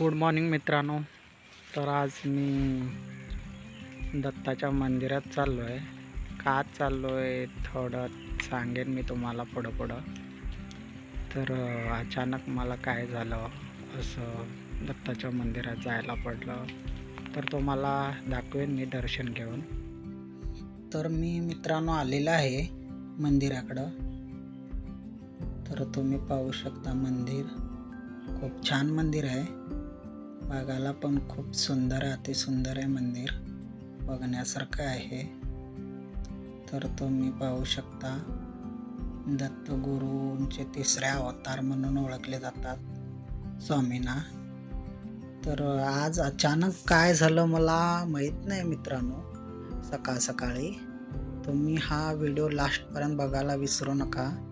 Good morning मित्रांनो. तर आज मी दत्ताच्या मंदिरात चाललो आहे का चाललो आहे थोडं सांगेन मी तुम्हाला पुढं पुढं. तर अचानक मला काय झालं असं दत्ताच्या मंदिरात जायला पडलं. तर तुम्हाला दाखवेन मी दर्शन घेऊन. तर मी मित्रांनो आलेला आहे मंदिराकडं. तर तुम्ही पाहू शकता मंदिर. खूप छान मंदिर आहे. बघायला पण खूप सुंदर आहे अतिसुंदर आहे मंदिर. बघण्यासारखं आहे. तर तुम्ही पाहू शकता दत्तगुरूंचे तिसरे अवतार म्हणून ओळखले जातात स्वामींना. तर आज अचानक काय झालं मला माहीत नाही मित्रांनो. सकाळ सकाळी तुम्ही हा व्हिडिओ लास्टपर्यंत बघायला विसरू नका.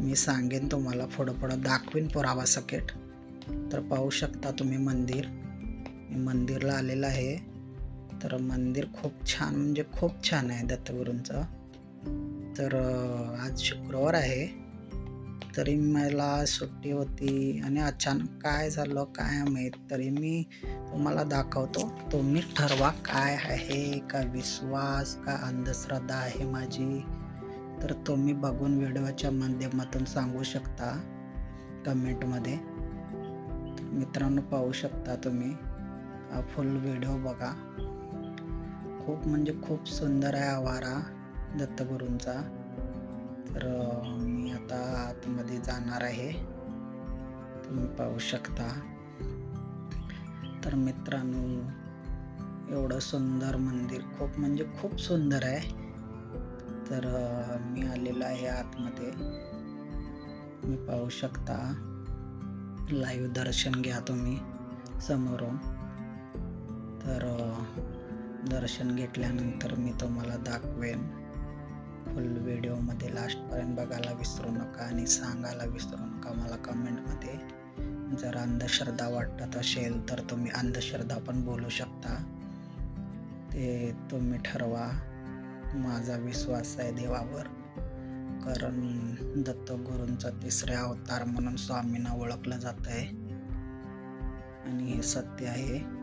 मी सांगेन तुम्हाला पुढं पुढं. दाखवीन पुरावा सकेट. तर पाहू शकता तुम्ही मंदिर. मी मंदिरला आलेलं आहे. तर मंदिर खूप छान म्हणजे खूप छान आहे दत्तगुरूंचं. तर आज शुक्रवार आहे. तरी मला सुट्टी होती आणि अचानक काय झालं काय माहीत? तरी मी तुम्हाला दाखवतो. तुम्ही ठरवा काय आहे का विश्वास का अंधश्रद्धा आहे माझी? तर तुम्ही बघून व्हिडिओच्या माध्यमातून सांगू शकता कमेंटमध्ये. मित्रांनो पाहू शकता तुम्ही. हा फुल व्हिडिओ बघा. खूप म्हणजे खूप सुंदर आहे आवारा दत्तगुरूंचा. तर मी आता आतमध्ये जाणार आहे. तुम्ही पाहू शकता. तर मित्रांनो एवढं सुंदर मंदिर खूप म्हणजे खूप सुंदर आहे. तर मी आलेलो आहे आतमध्ये. तुम्ही पाहू शकता. लाईव्ह दर्शन घ्या तुम्ही समोरून. तर दर्शन घेतल्यानंतर मी तुम्हाला दाखवेन. फुल व्हिडिओमध्ये लास्टपर्यंत बघायला विसरू नका आणि सांगायला विसरू नका मला कमेंटमध्ये जर अंधश्रद्धा वाटत असेल तर तुम्ही अंधश्रद्धा पण बोलू शकता. ते तुम्ही ठरवा. माझा विश्वास आहे देवावर. कारण दत्तगुरूंचा तिसरा अवतार म्हणून स्वामींना ओळखलं जात आहे आणि हे सत्य आहे.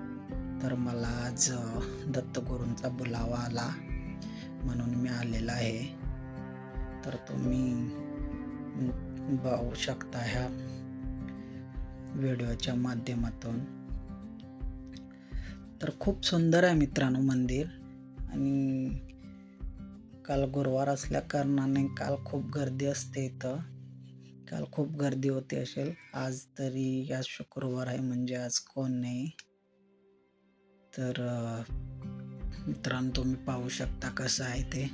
तर मला आज दत्तगुरूंचा बुलावा आला म्हणून मी आलेला आहे. तर तुम्ही पाहू शकता ह्या व्हिडिओच्या माध्यमातून. तर खूप सुंदर आहे मित्रांनो मंदिर. आणि काल गुरुवार असल्या कारणाने काल खूप गर्दी असते इथं. काल खूप गर्दी होती असेल. आज तरी आज शुक्रवार आहे म्हणजे आज कोण नाही. तर मित्रांनो तुम्ही पाहू शकता कसं आहे ते.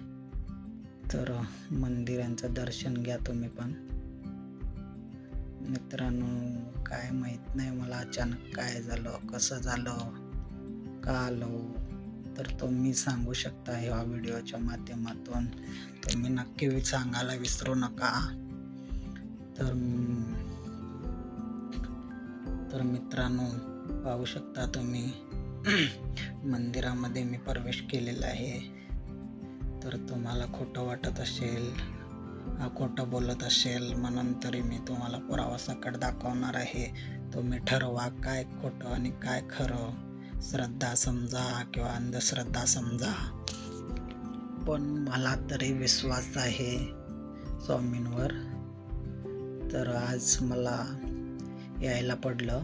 तर मंदिरांचं दर्शन घ्या तुम्ही पण. मित्रांनो काय माहीत नाही मला अचानक काय झालं कसं झालं का आलो? तर तुम्ही सांगू शकता ह्या व्हिडिओच्या माध्यमातून. तुम्ही नक्की सांगायला विसरू नका. तर तर मित्रांनो पाहू शकता तुम्ही. मंदिरामध्ये मी प्रवेश केलेला आहे. तर तुम्हाला खोटं वाटत असेल खोटं बोलत असेल म्हणून तरी मी तुम्हाला पुरावा सकट दाखवणार आहे. तुम्ही ठरवा काय खोटं आणि काय खरं. श्रद्धा समजा किंवा अंधश्रद्धा समजा. पण मला तरी विश्वास आहे स्वामींवर. तर आज मला यायला पडलं.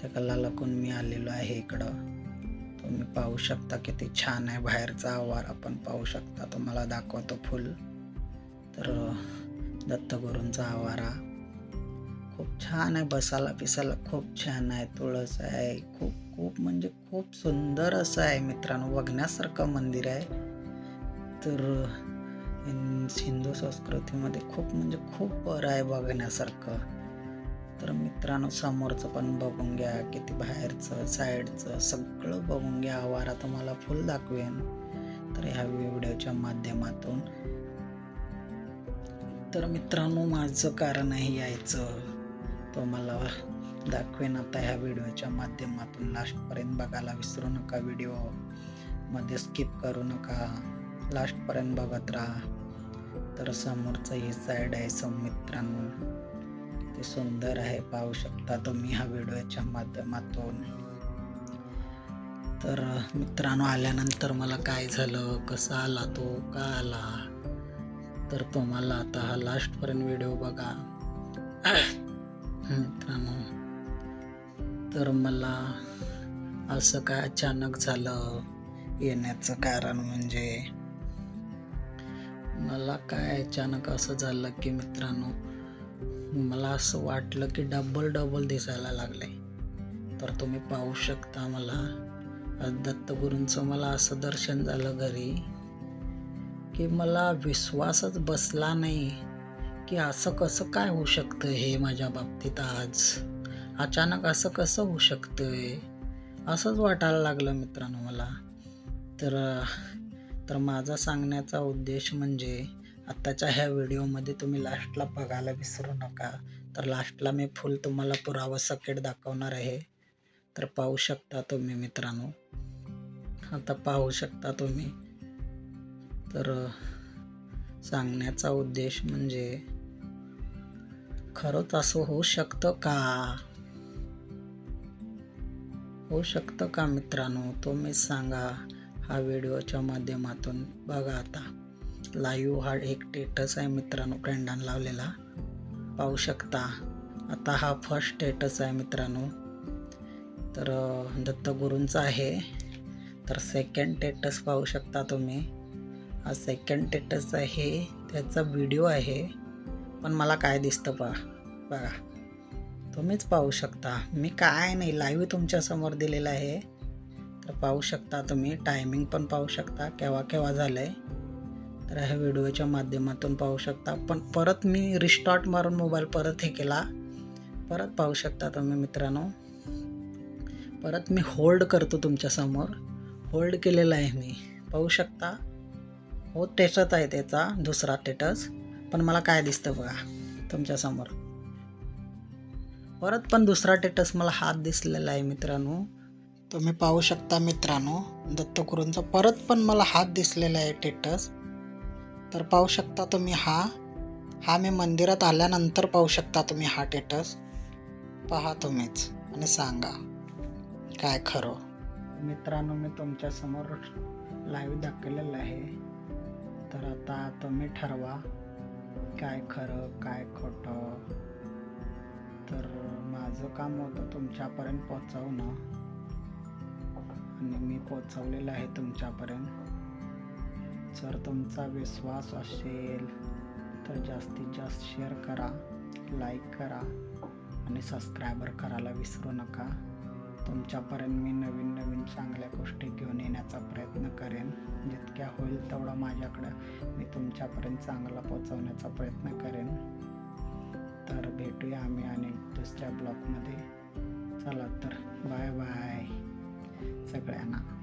त्या कला लकून मी आलेलो आहे इकडं. तुम्ही पाहू शकता किती छान आहे बाहेरचा आवार. आपण पाहू शकता तुम्हाला दाखवतो फुल. तर दत्तगुरूंचा आवारा. खूप छान आहे बसायला पिसायला खूप छान आहे तुळस आहे खूप खूप म्हणजे खूप सुंदर असं आहे मित्रांनो. बघण्यासारखं मंदिर आहे. तर हिंदू संस्कृतीमध्ये खूप म्हणजे खूप बरं आहे बघण्यासारखं. तर मित्रांनो समोरचं पण बघून घ्या किती बाहेरचं साईडचं सगळं बघून घ्या. आवारा तुम्हाला फुल दाखवेन. तर ह्या व्हिडिओच्या माध्यमातून. तर मित्रांनो माझं कारण आहे यायचं. तुम्हाला दाखवेन आता ह्या व्हिडिओच्या माध्यमातून. लास्टपर्यंत बघायला विसरू नका व्हिडिओ. मध्ये स्किप करू नका. लास्टपर्यंत बघत राहा. तर समोरचं ही साईड आहे सम मित्रांनो ते सुंदर आहे पाहू शकता तुम्ही हा व्हिडिओच्या माध्यमातून. तर मित्रांनो आल्यानंतर मला काय झालं कसा आला तो का आला? तर तुम्हाला आता हा लास्टपर्यंत व्हिडिओ बघा. तर मला असं काय अचानक झालं येण्याचं कारण म्हणजे? मला काय अचानक असं झालं की मित्रांनो मला असं वाटलं की डबल डबल दिसायला लागले तर तुम्ही पाहू शकता मला. दत्तगुरूंचं मला असं दर्शन झालं घरी की मला विश्वासच बसला नाही की असं कसं काय होऊ शकतं हे माझ्या बाबतीत आज? अचानक असं कसं होऊ शकतंय? असंच वाटायला लागलं मित्रांनो मला. तर तर माझा सांगण्याचा उद्देश म्हणजे आत्ताच्या ह्या व्हिडिओमध्ये तुम्ही लास्टला बघायला विसरू नका. तर लास्टला मी फुल तुम्हाला पुरावा सकेट दाखवणार आहे. तर पाहू शकता तुम्ही मित्रांनो. आता पाहू शकता तुम्ही. तर सांगण्याचा उद्देश म्हणजे खरंच असं होऊ शकतं का? होऊ शकतं का मित्रांनो? तुम्हीच सांगा हा व्हिडिओच्या माध्यमातून. बघा आता लाईव्ह हा एक स्टेटस आहे मित्रांनो फ्रेंडानं लावलेला. पाहू शकता आता हा फर्स्ट स्टेटस आहे मित्रांनो. तर दत्तगुरूंचा आहे. तर सेकंड स्टेटस पाहू शकता तुम्ही. हा सेकंड स्टेटस आहे त्याचा व्हिडिओ आहे. पण मला काय दिसतं पा बघा. तुम्हीच पाहू शकता. मी काय नाही लाईव्ह तुमच्यासमोर दिलेलं आहे. तर पाहू शकता तुम्ही टायमिंग पण पाहू शकता केव्हा केव्हा झालं आहे तर ह्या व्हिडिओच्या माध्यमातून पाहू शकता. पण परत मी रिस्टॉर्ट मारून मोबाईल परत हे केला. परत पाहू शकता तुम्ही मित्रांनो. परत मी होल्ड करतो तुमच्यासमोर होल्ड केलेला आहे मी. पाहू शकता. हो टेस्टच आहे त्याचा दुसरा टेटस पण मला काय दिसतं बघा तुमच्यासमोर परत पण दुसरा टेटस मला हात दिसलेला आहे मित्रांनो. तुम्ही पाहू शकता मित्रांनो. दत्तगुरूंचा परत पण मला हात दिसलेला आहे टेटस तर पाहू शकता तुम्ही हा. हा मी मंदिरात आल्यानंतर पाहू शकता तुम्ही हा टेटस पहा तुम्हीच आणि सांगा काय खरं. मित्रांनो मी तुमच्यासमोर लाईव्ह दाखवलेलं आहे. तर आता तुम्ही ठरवा काय खरं काय खोटं. तर माझं काम होतं तुमच्यापर्यंत पोचवणं आणि मी पोचवलेलं आहे तुमच्यापर्यंत. जर तुमचा विश्वास असेल तर जास्तीत जास्त शेअर करा लाईक करा आणि सबस्क्रायबर करायला विसरू नका. तुमच्यापर्यंत मी नवीन नवीन चांगल्या गोष्टी घेऊन येण्याचा प्रयत्न करेन. जितक्या होईल तेवढं माझ्याकडं मी तुमच्यापर्यंत चांगला पोचवण्याचा प्रयत्न करेन. तर भेटूया आम्ही आणि दुसऱ्या ब्लॉकमध्ये चला तर बाय बाय सगळ्यांना.